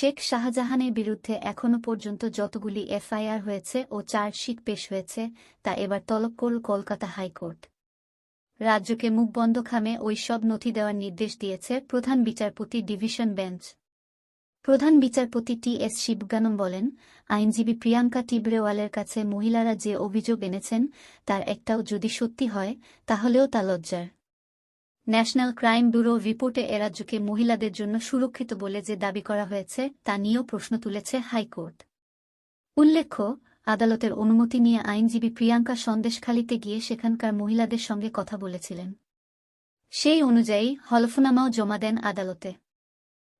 শেখ শাহজাহানের বিরুদ্ধে এখনও পর্যন্ত যতগুলি এফআইআর হয়েছে ও চার্জশিট পেশ হয়েছে, তা এবার তলব করল কলকাতা হাইকোর্ট। রাজ্যকে মুখবন্ধ খামে ওই সব নথি দেওয়ার নির্দেশ দিয়েছে প্রধান বিচারপতি ডিভিশন বেঞ্চ। প্রধান বিচারপতি টি এস শিবগানম বলেন, আইনজীবী প্রিয়াঙ্কা টিবরেওয়ালের কাছে মহিলারা যে অভিযোগ এনেছেন, তার একটাও যদি সত্যি হয়, তাহলেও তা লজ্জার। ন্যাশনাল ক্রাইম ব্যুরো রিপোর্টে এ রাজ্যকে মহিলাদের জন্য সুরক্ষিত বলে যে দাবি করা হয়েছে, তা নিয়েও প্রশ্ন তুলেছে হাইকোর্ট। উল্লেখ্য, আদালতের অনুমতি নিয়ে আইনজীবী প্রিয়াঙ্কা সন্দেশখালিতে গিয়ে সেখানকার মহিলাদের সঙ্গে কথা বলেছিলেন। সেই অনুযায়ী হলফনামাও জমা দেন আদালতে।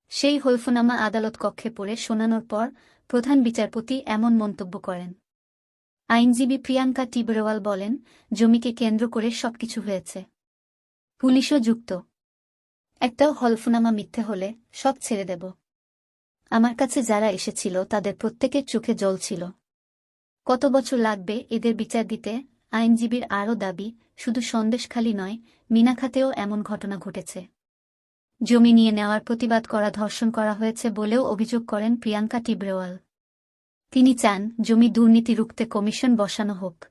সেই হলফনামা আদালত কক্ষে পড়ে শোনানোর পর প্রধান বিচারপতি এমন মন্তব্য করেন। আইনজীবী প্রিয়াঙ্কা টিবরেওয়াল বলেন, জমিকে কেন্দ্র করে সবকিছু হয়েছে। পুলিশও যুক্ত। একটাও হলফনামা মিথ্যে হলে সব ছেড়ে দেব। আমার কাছে যারা এসেছিল তাদের প্রত্যেকের চোখে জল ছিল। কত বছর লাগবে এদের বিচার দিতে? আইনজীবীর আরও দাবি, শুধু সন্দেশখালি নয় মিনাখাতেও এমন ঘটনা ঘটেছে। জমি নিয়ে নেওয়ার প্রতিবাদ করা, ধর্ষণ করা হয়েছে বলেও অভিযোগ করেন প্রিয়াঙ্কা টিব্রেওয়াল। তিনি চান জমি দুর্নীতি রুখতে কমিশন বসানো হোক।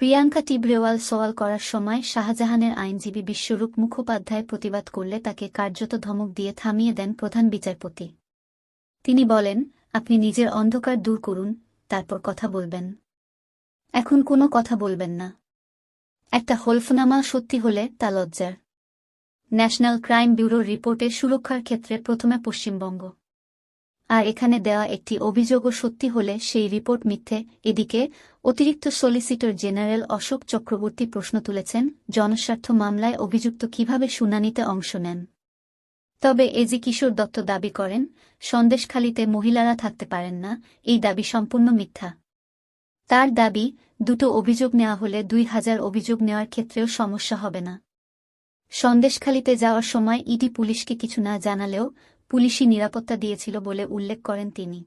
প্রিয়াঙ্কা টিব্রেওয়াল সওয়াল করার সময় শাহজাহানের আইনজীবী বিশ্বরূপ মুখোপাধ্যায় প্রতিবাদ করলে তাকে কার্যত ধমক দিয়ে থামিয়ে দেন প্রধান বিচারপতি। তিনি বলেন, আপনি নিজের অন্ধকার দূর করুন, তারপর কথা বলবেন। এখন কোনো কথা বলবেন না। একটা হলফনামা সত্যি হলে তা লজ্জার। ন্যাশনাল ক্রাইম ব্যুরোর রিপোর্টে সুরক্ষার ক্ষেত্রে প্রথমে পশ্চিমবঙ্গ। আর এখানে দেওয়া একটি অভিযোগও সত্যি হলে সেই রিপোর্ট মিথ্যে। এদিকে, অতিরিক্ত সলিসিটর জেনারেল অশোক চক্রবর্তী প্রশ্ন তুলেছেন, জনস্বার্থ মামলায় অভিযুক্ত কীভাবে শুনানিতে অংশ নেন। তবে এজি কিশোর দত্ত দাবি করেন, সন্দেশখালিতে মহিলারা থাকতে পারেন না, এই দাবি সম্পূর্ণ মিথ্যা। তার দাবি, দুটো অভিযোগ নেওয়া হলে দুই হাজার অভিযোগ নেওয়ার ক্ষেত্রেও সমস্যা হবে না। সন্দেশখালিতে যাওয়ার সময় ইডি পুলিশকে কিছু না জানালেও পুলিশই নিরাপত্তা দিয়েছিল বলে উল্লেখ করেন তিনি।